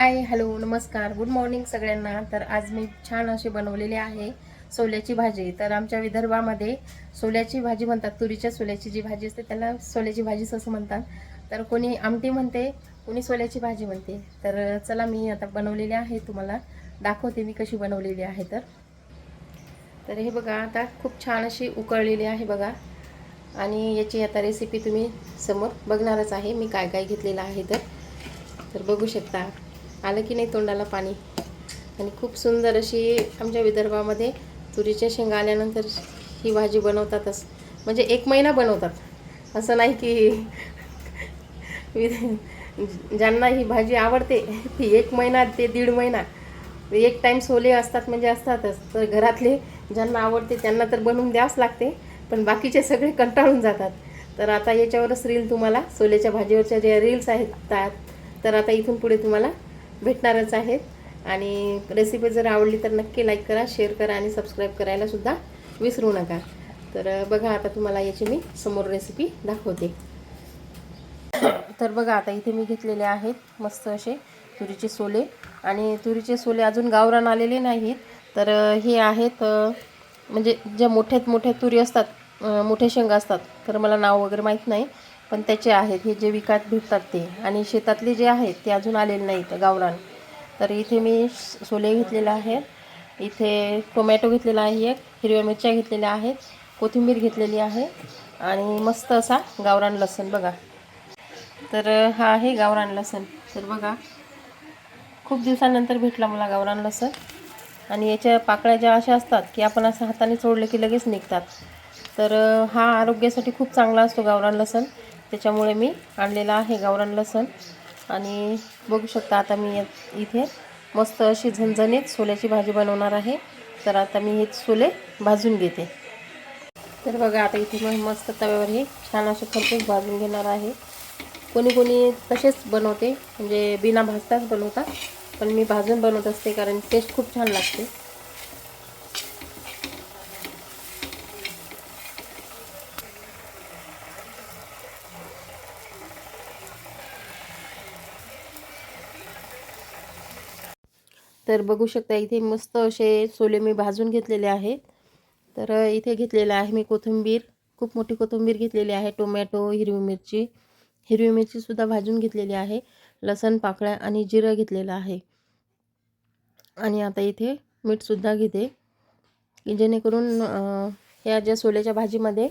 हाय hello नमस्कार. Good morning सगळ्यांना. तर आज मी छान अशी बनवलेली आहे सोल्याची भाजी. तर आमच्या विदर्भामध्ये सोल्याची भाजी म्हणतात तुरीच्या सोल्याची जी भाजी असते त्याला सोल्याची भाजीच असं म्हणतात. तर कोणी आमटी म्हणते कोणी सोल्याची भाजी म्हणते. तर चला मी आता बनवलेली आहे तुम्हाला दाखवते मी कशी बनवलेली आहे तर. तर हे बघा आता खूप छान अशी उकळलेली आहे बघा. आणि याची आता रेसिपी तुम्ही समोर बघणारच आहे मी काय काय घेतलेलं आहे तर. तर बघू शकता. आलं की नाही तोंडाला पाणी. आणि खूप सुंदर अशी आमच्या विदर्भामध्ये तुरीच्या शेंगा आल्यानंतर ही भाजी बनवतातच. म्हणजे एक महिना बनवतात. असं नाही की ज्यांना ही भाजी आवडते ती एक महिना ते दीड महिना. एक टाईम सोले असतात म्हणजे असतातच. तर घरातले ज्यांना आवडते त्यांना तर बनवून द्यावंच लागते पण बाकीचे सगळे कंटाळून जातात. तर आता याच्यावरच रील तुम्हाला सोल्याच्या भाजीवरच्या ज्या रील्स आहेत त्यात तर आता इथून पुढे तुम्हाला भेटणारच आहेत. आणि रेसिपी जर आवडली तर नक्की लाईक करा शेअर करा आणि सबस्क्राईब करायलासुद्धा विसरू नका. तर बघा आता तुम्हाला याची मी समोर रेसिपी दाखवते. तर बघा आता इथे मी घेतलेले आहेत मस्त असे तुरीचे सोले. आणि तुरीचे सोले अजून गावरान आलेले नाहीत. तर हे आहेत म्हणजे ज्या मोठ्यात मोठ्या तुरी असतात मोठे शेंगा असतात. तर मला नाव वगैरे माहीत नाही. पण त्याचे आहेत हे जे विकत भेटतात ते. आणि शेतातले जे आहेत ते अजून आलेले नाहीत गावरान. तर इथे मी सोले घेतलेले आहे. इथे टोमॅटो घेतलेला आहे एक हिरव्या मिरच्या घेतलेल्या आहेत कोथिंबीर घेतलेली आहे आणि मस्त असा गावरान लसण बघा. तर हा आहे गावरान लसण. तर बघा खूप दिवसानंतर भेटला मला गावरान लसण. आणि याच्या पाकळ्या ज्या अशा असतात की आपण असं हाताने चोडलं की लगेच निघतात. तर हा आरोग्यासाठी खूप चांगला असतो गावरान लसण. त्याच्यामुळे मी आणलेला आहे गावरान लसण. आणि बघू शकता आता मी इथे मस्त अशी झणझणीत सोल्याची भाजी बनवणार आहे. तर आता मी हे सोले भाजून घेते. तर बघा आता इथे मग मस्त तव्यावर हे छान असे खरपूस भाजून घेणार आहे. कोणी कोणी तसेच बनवते म्हणजे बिना भाजताच बनवतात. पण मी भाजून बनवत असते कारण टेस्ट खूप छान लागते. तर बघू शकता इथे मस्त असे सोले मी भाजून घेतलेले आहेत. तर इथे घेतलेलं आहे मी कोथिंबीर. खूप मोठी कोथिंबीर घेतलेली आहे टोमॅटो हिरवी मिरची. हिरवी मिरचीसुद्धा भाजून घेतलेली आहे. लसण पाकळ्या आणि जिरं घेतलेलं आहे. आणि आता इथे मीठसुद्धा घेते. की जेणेकरून ह्या ज्या सोल्याच्या भाजीमध्ये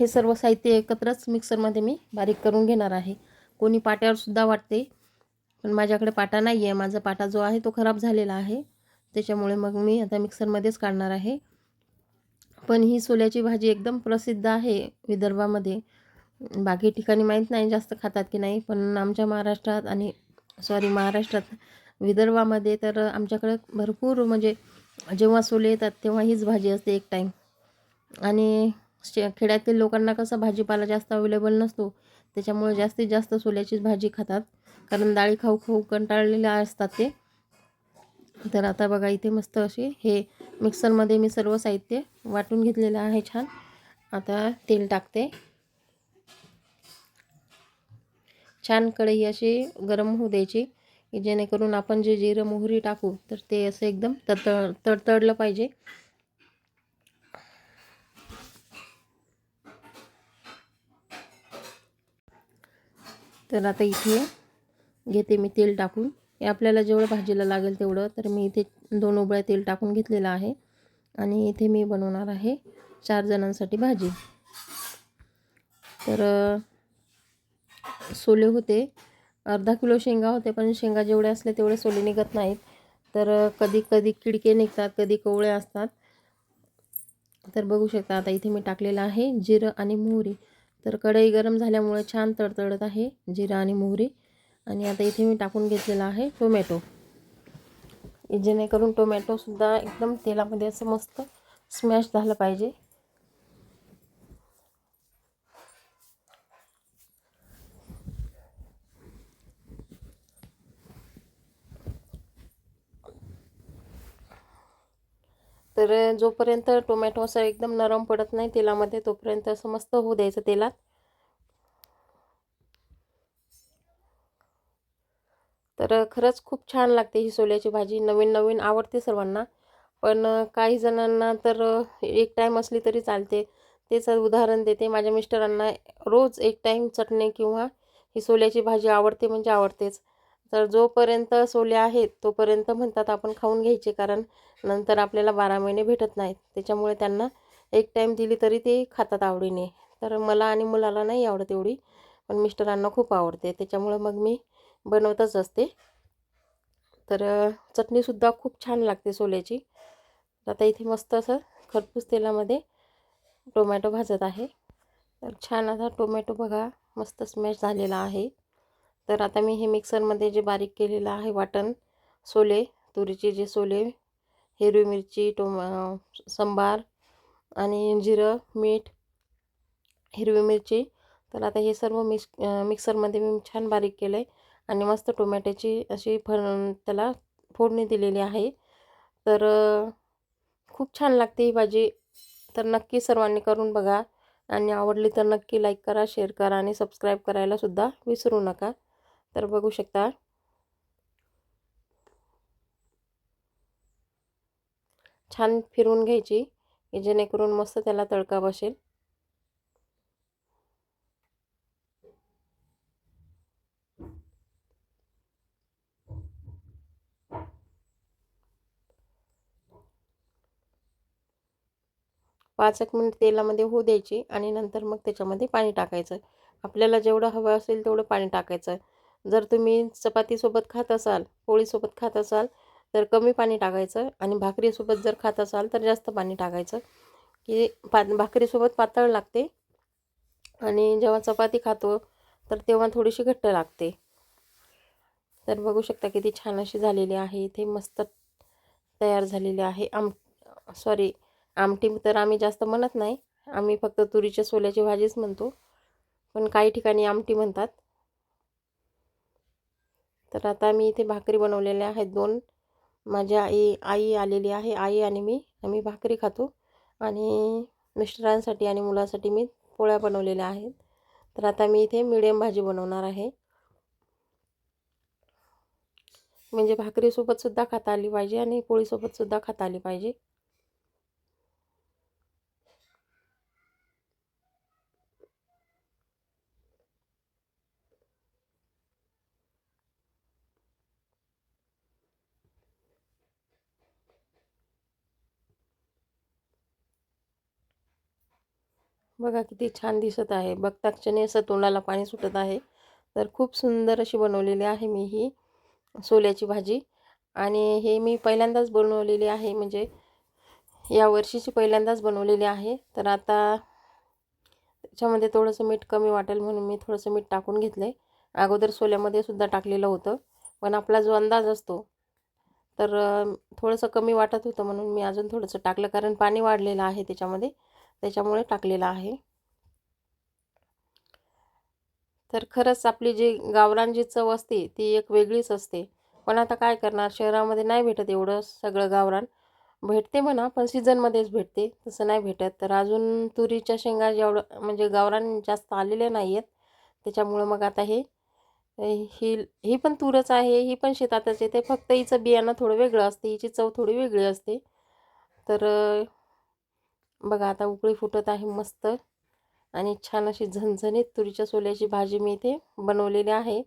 हे सर्व साहित्य एकत्रच मिक्सरमध्ये मी बारीक करून घेणार आहे. कोणी पाट्यावरसुद्धा वाटते पण माझ्याकडे पाटा नाही आहे माझा पाटा जो आहे तो खराब झालेला आहे. त्याच्यामुळे मग मी आता मिक्सरमध्येच काढणार आहे. पण ही सोल्याची भाजी एकदम प्रसिद्ध आहे विदर्भामध्ये. बाकी ठिकाणी माहीत नाही जास्त खातात की नाही पण आमच्या महाराष्ट्रात आणि सॉरी महाराष्ट्रात विदर्भामध्ये तर आमच्याकडे भरपूर म्हणजे जेव्हा सोले येतात तेव्हा हीच भाजी असते एक टाईम आणि शे खेड्यातील लोकांना कसं भाजीपाला जास्त अवेलेबल नसतो त्याच्यामुळे जास्तीत जास्त सोल्याचीच भाजी खातात. कारण डाळी खाऊ खाऊ कंटाळलेले असतात ते. तर आता बघा इथे मस्त असे हे मिक्सरमध्ये मी सर्व साहित्य वाटून घेतलेलं आहे छान. आता तेल टाकते. छान कढई अशी गरम होऊ द्यायची की जेणेकरून आपण जे जिरं मोहरी टाकू तर ते असं एकदम तडतड तडतडलं पाहिजे. तर आता इथे घेते मी तेल टाकून. हे आपल्याला जेवढं भाजीला लागेल तेवढं. तर मी इथे दोन उबळ्या तेल टाकून घेतलेलं आहे. आणि इथे मी बनवणार आहे चार जणांसाठी भाजी. तर सोले होते. अर्धा किलो शेंगा होते पण शेंगा जेवढे असले तेवढे सोले निघत नाहीत. तर कधी कधी किडके निघतात कधी कोवळे असतात. तर बघू शकता आता इथे मी टाकलेलं आहे जिरं आणि मोहरी. तर कढई गरम झाल्यामुळे छान तडतडत आहे जिरं आणि मोहरी. आणि आता इथे मी टाकून घेतलेला आहे टोमॅटो. जेणेकरून टोमॅटोसुद्धा एकदम तेलामध्ये असं मस्त स्मॅश झालं पाहिजे. तर जोपर्यंत टोमॅटो असं एकदम नरम पडत नाही तेलामध्ये तोपर्यंत असं मस्त होऊ द्यायचं तेलात. तर खरंच खूप छान लागते ही सोल्याची भाजी. नवीन नवीन आवडते सर्वांना. पण काही जणांना तर एक टाईम असली तरी चालते. तेच उदाहरण देते. माझ्या मिस्टरांना रोज एक टाईम चटणी किंवा ही सोल्याची भाजी आवडते म्हणजे आवडतेच. तर जोपर्यंत सोले आहेत तोपर्यंत म्हणतात आपण खाऊन घ्यायचे कारण नंतर आपल्याला बारा महिने भेटत नाहीत. त्याच्यामुळे त्यांना एक टाईम दिली तरी ते खातात आवडीने. तर मला आणि मुलाला नाही आवडत एवढी पण मिस्टरांना खूप आवडते. त्याच्यामुळे मग मी बनवतच असते. तर चटणीसुद्धा खूप छान लागते सोल्याची. आता इथे मस्त असं खरपूस तेलामध्ये टोमॅटो भाजत आहे. तर छान असा टोमॅटो बघा मस्त स्मॅश झालेला आहे. तर आता मी हे मिक्सरमध्ये जे बारीक केलेलं आहे वाटण सोले तुरीचे जे सोले हिरवी मिरची टोम संबार आणि जिरं मीठ हिरवी मिरची. तर आता हे सर्व मिक्स मिक्सरमध्ये मी छान बारीक केलं आहे आणि मस्त टोमॅटोची अशी फ त्याला फोडणी दिलेली आहे. तर खूप छान लागते ही भाजी. तर नक्की सर्वांनी करून बघा. आणि आवडली तर नक्की लाईक करा शेअर करा आणि सबस्क्राईब करायला सुद्धा विसरू नका. तर बघू शकता. छान फिरून घ्यायची की जेणेकरून मस्त त्याला तडका बसेल. पाच एक मिनिट तेलामध्ये होऊ द्यायची आणि नंतर मग त्याच्यामध्ये पाणी टाकायचं. आपल्याला जेवढं हवं असेल तेवढं पाणी टाकायचं. जर तुम्ही चपातीसोबत खात असाल पोळीसोबत खात असाल तर कमी पाणी टाकायचं आणि भाकरीसोबत जर खात असाल तर जास्त पाणी टाकायचं. की पा भाकरीसोबत पातळ लागते आणि जेव्हा चपाती खातो तर तेव्हा थोडीशी घट्ट लागते. तर बघू शकता किती छान अशी झालेली आहे. इथे मस्त तयार झालेली आहे आम सॉरी आमटी तर आम्ही जास्त म्हणत नाही. आम्ही फक्त तुरीच्या सोल्याची भाजीच म्हणतो. पण काही ठिकाणी आमटी म्हणतात. तर आता मी इथे भाकरी बनवलेल्या आहेत दोन. माझ्या आई आई आलेली आहे. आई आणि मी. आम्ही भाकरी खातो. आणि मिस्टरांसाठी आणि मुलासाठी मी पोळ्या बनवलेल्या आहेत. तर आता मी इथे मिडियम भाजी बनवणार आहे. म्हणजे भाकरीसोबतसुद्धा खाता आली पाहिजे आणि पोळीसोबतसुद्धा खाता आली पाहिजे. बघा किती छान दिसत आहे. बघता क्षणी असं तोंडाला पाणी सुटत आहे. तर खूप सुंदर अशी बनवलेली आहे मी ही सोल्याची भाजी. आणि हे मी पहिल्यांदाच बनवलेली आहे. म्हणजे या वर्षीची पहिल्यांदाच बनवलेली आहे. तर आता त्याच्यामध्ये थोडंसं मीठ कमी वाटेल म्हणून मी थोडंसं मीठ टाकून घेतलं आहे अगोदर सोल्यामध्ये सुद्धा टाकलेलं होतं. पण आपला जो अंदाज असतो तर थोडंसं कमी वाटत होतं म्हणून मी अजून थोडंसं टाकलं. कारण पाणी वाढलेलं आहे त्याच्यामध्ये. त्याच्यामुळे टाकलेला आहे. तर खरंच आपली जी गावरान जी चव असते ती एक वेगळीच असते. पण आता काय करणार? शहरामध्ये नाही भेटत एवढं सगळं गावरान. भेटते म्हणा पण सीझनमध्येच भेटते. तसं नाही भेटत. तर अजून तुरीच्या शेंगा जेवढं म्हणजे गावरान जास्त आलेल्या नाही आहेत त्याच्यामुळं मग आता हे ही ही पण तूरच आहे ही पण शेतातच येते फक्त हिचं बियाणं थोडं वेगळं असते हिची चव थोडी वेगळी असते. तर बघा आता उकळी फुटत आहे मस्त. आणि छान अशी झणझणीत तुरीच्या सोल्याची भाजी मी इथे बनवलेली आहे.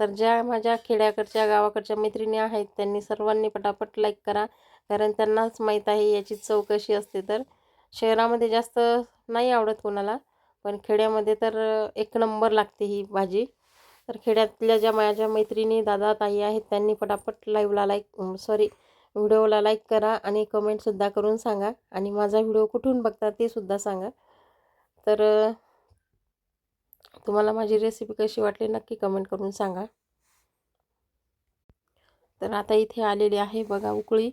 तर ज्या माझ्या खेड्याकडच्या गावाकडच्या मैत्रिणी आहेत त्यांनी सर्वांनी पटापट लाईक करा. कारण त्यांनाच माहीत आहे याची चव कशी असते. तर शहरामध्ये जास्त नाही आवडत कोणाला पण खेड्यामध्ये तर एक नंबर लागते ही भाजी. तर खेड्यातल्या ज्या माझ्या मैत्रिणी दादा ताई आहेत त्यांनी पटापट लाईव्हला लाईक सॉरी व्हिडिओला लाईक करा आणि कमेंटसुद्धा करून सांगा. आणि माझा व्हिडिओ कुठून बघता ते सुद्धा सांगा. तर तुम्हाला माझी रेसिपी कशी वाटली नक्की कमेंट करून सांगा. तर आता इथे आलेली आहे बघा उकळी.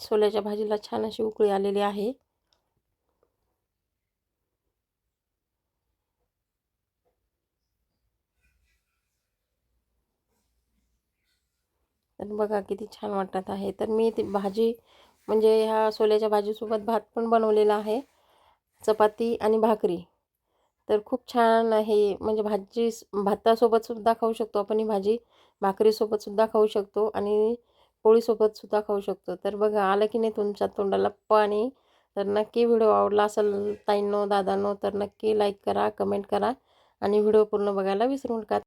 सोल्याच्या भाजीला छान अशी उकळी आलेली आहे. तर बघा किती छान वाटत आहे. तर मी ती भाजी म्हणजे ह्या सोल्याच्या भाजीसोबत भात पण बनवलेला आहे. चपाती आणि भाकरी. तर खूप छान आहे. म्हणजे भाजी भातासोबतसुद्धा खाऊ शकतो आपण ही भाजी. भाकरीसोबतसुद्धा खाऊ शकतो आणि पोळीसोबत सुद्धा खाऊ शकतो. तर बघा आलं की नाही तुमच्या तोंडाला पाणी? तर नक्की व्हिडिओ आवडला असेल ताईंनो दादांनो तर नक्की लाईक करा कमेंट करा आणि व्हिडिओ पूर्ण बघायला विसरू नका.